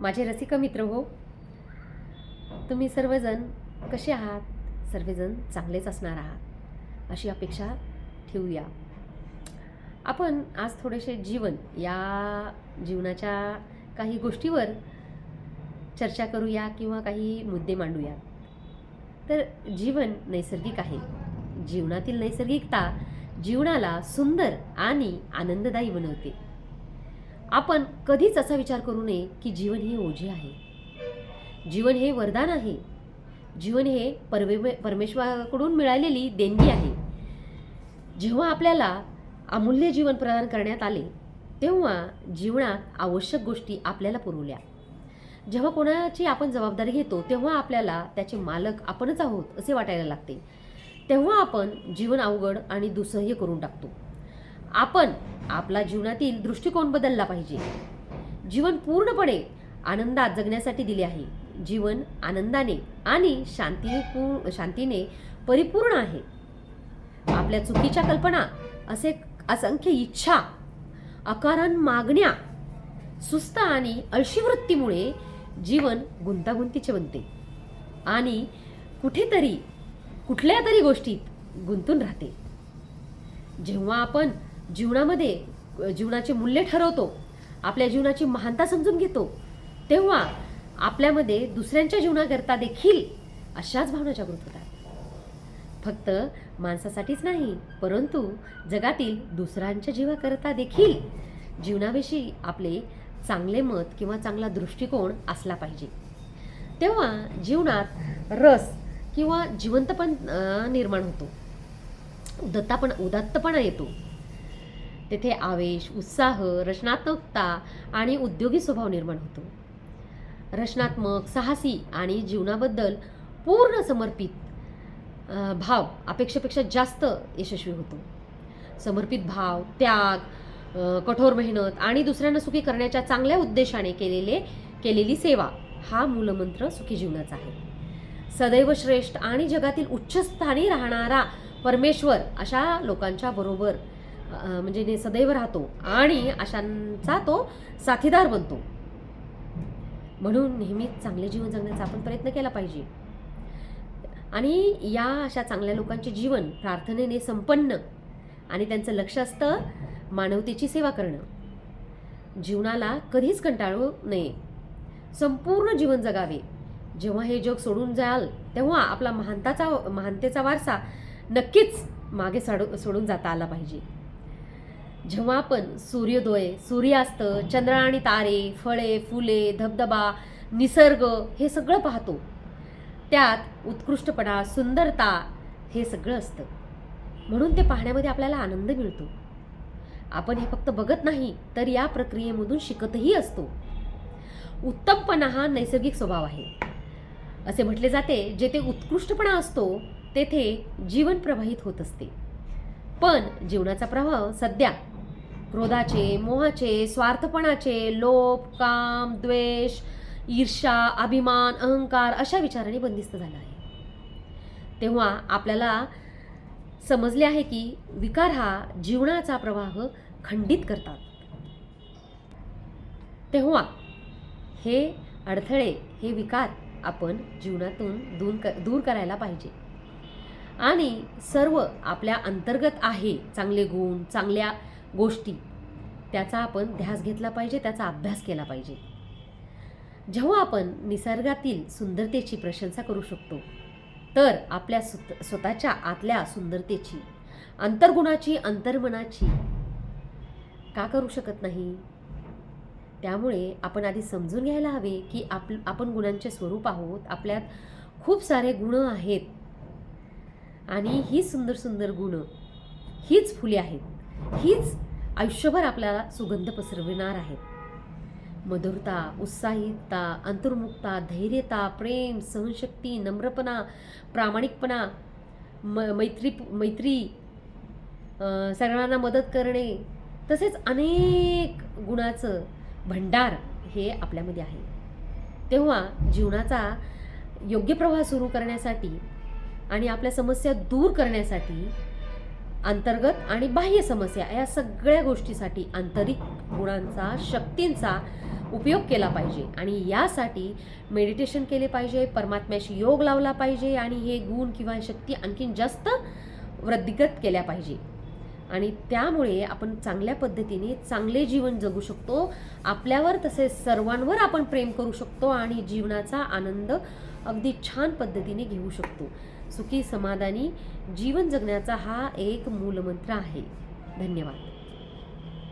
माझे रसिक मित्र हो. तुम्ही सर्वजण कसे आहात? सर्वजण चांगलेच असणार आहात. अशी अपेक्षा ठेवूया. आपण आज थोडेसे जीवन या जीवनाच्या काही गोष्टीवर चर्चा करूया किंवा काही मुद्दे मांडूया. तर जीवन नैसर्गिक आहे. जीवनातील नैसर्गिकता जीवनाला सुंदर आणि आनंददायी बनवते. आपण कधीच असा विचार करू नये की जीवन हे ओझे आहे. जीवन हे वरदान आहे. जीवन हे परवे परमेश्वराकडून मिळालेली देणगी आहे. जेव्हा आपल्याला अमूल्य जीवन प्रदान करण्यात आले तेव्हा जीवनात आवश्यक गोष्टी आपल्याला पुरवल्या. जेव्हा कोणाची आपण जबाबदारी घेतो तेव्हा आपल्याला त्याचे मालक आपणच आहोत असे वाटायला लागते. तेव्हा आपण जीवन अवघड आणि दुसह्य करून टाकतो. आपण आपला जीवनातील दृष्टिकोन बदलला पाहिजे. जीवन पूर्णपणे आनंदात जगण्यासाठी दिले आहे. जीवन आनंदाने आणि शांती शांतीने परिपूर्ण आहे. आपल्या चुकीच्या कल्पना असे असंख्य इच्छा अकारण मागण्या सुस्त आणि अळशी वृत्तीमुळे जीवन गुंतागुंतीचे बनते. आणि कुठेतरी कुठल्या तरी गोष्टीत गुंतून राहते. जेव्हा आपण जीवनामध्ये जीवनाचे मूल्य ठरवतो आपल्या जीवनाची महानता समजून घेतो तेव्हा आपल्यामध्ये दुसऱ्यांच्या जीवनाकरता देखील अशाच भावना जागृत होतात. फक्त माणसासाठीच नाही परंतु जगातील दुसऱ्यांच्या जीवाकरता देखील जीवनाविषयी आपले चांगले मत किंवा चांगला दृष्टिकोन असला पाहिजे. तेव्हा जीवनात रस किंवा जिवंतपण निर्माण होतो. उदत्तापण उदात्तपणा येतो. तेथे आवेश उत्साह रचनात्मकता आणि उद्योगी स्वभाव निर्माण होतो. रचनात्मक साहसी आणि जीवनाबद्दल पूर्ण समर्पित भाव अपेक्षेपेक्षा जास्त यशस्वी होतो. समर्पित भाव त्याग कठोर मेहनत आणि दुसऱ्यांना सुखी करण्याच्या चांगल्या उद्देशाने केलेले केलेली सेवा हा मूलमंत्र सुखी जीवनाचा आहे. सदैव श्रेष्ठ आणि जगातील उच्चस्थानी राहणारा परमेश्वर अशा लोकांच्या बरोबर म्हणजे ने सदैव राहतो आणि अशांचा तो साथीदार बनतो. म्हणून नेहमीच चांगले जीवन जगण्याचा आपण प्रयत्न केला पाहिजे. आणि या अशा चांगल्या लोकांचे जीवन प्रार्थनेने संपन्न आणि त्यांचं लक्ष असतं मानवतेची सेवा करणं. जीवनाला कधीच कंटाळू नये. संपूर्ण जीवन जगावे. जेव्हा हे जग सोडून जाल तेव्हा आपला महानताचा महानतेचा वारसा नक्कीच मागे साडू सोडून जाता आला पाहिजे. जेव्हा आपण सूर्योदय सूर्यास्त चंद्र आणि तारे फळे फुले धबधबा निसर्ग हे सगळं पाहतो. त्यात उत्कृष्टपणा सुंदरता हे सगळं असतं. म्हणून ते पाहण्यामध्ये आपल्याला आनंद मिळतो. आपण हे फक्त बघत नाही तर या प्रक्रियेमधून शिकतही असतो. उत्तमपणा हा नैसर्गिक स्वभाव आहे. असे म्हटले जाते जेथे उत्कृष्टपणा असतो तेथे जीवन प्रवाहित होत असते. पण जीवनाचा प्रभाव सध्या क्रोधाचे मोहाचे स्वार्थपणाचे लोभ काम द्वेष ईर्षा अभिमान अहंकार अशा विचाराने बंदिस्त झाला आहे. तेव्हा आपल्याला समजले आहे की विकार हा जीवनाचा प्रवाह खंडित करतात. तेव्हा हे अडथळे हे विकार आपण जीवनातून दूर क दूर करायला पाहिजे. आणि सर्व आपल्या अंतर्गत आहे चांगले गुण चांगल्या गोष्टी. त्याचा आपण ध्यास घेतला पाहिजे त्याचा अभ्यास केला पाहिजे. जेव्हा आपण निसर्गातील सुंदरतेची प्रशंसा करू शकतो तर आपल्या स्वत स्वतःच्या आतल्या सुंदरतेची अंतर्गुणाची अंतर्मनाची का करू शकत नाही? त्यामुळे आपण आधी समजून घ्यायला हवे की आप आपण गुणांचे स्वरूप आहोत आपल्यात खूप सारे गुण आहेत. आणि ही सुंदर सुंदर गुण हीच फुले आहेत हीच आयुष्यभर आपल्याला सुगंध पसरविणार आहेत. मधुरता उत्साहितता अंतर्मुखता धैर्यता प्रेम सहनशक्ती नम्रपणा प्रामाणिकपणा म मैत्री मैत्री सगळ्यांना मदत करणे तसेच अनेक गुणाचं भंडार हे आपल्यामध्ये आहे. तेव्हा जीवनाचा योग्य प्रवाह सुरू करण्यासाठी आणि आपल्या समस्या दूर करण्यासाठी अंतर्गत आणि बाह्य समस्या या सगळ्या गोष्टीसाठी आंतरिक गुणांचा शक्तींचा उपयोग केला पाहिजे. आणि यासाठी मेडिटेशन केले पाहिजे परमात्म्याशी योग लावला पाहिजे आणि हे गुण किंवा शक्ती आणखीन जास्त वृद्धिगत केल्या पाहिजे. आणि त्यामुळे आपण चांगल्या पद्धतीने चांगले जीवन जगू शकतो. आपल्यावर तसेच सर्वांवर आपण प्रेम करू शकतो आणि जीवनाचा आनंद अगदी छान पद्धतीने घेऊ शकतो. सुखी समाधानी जीवन जगण्याचा हा एक मूलमंत्र आहे. धन्यवाद.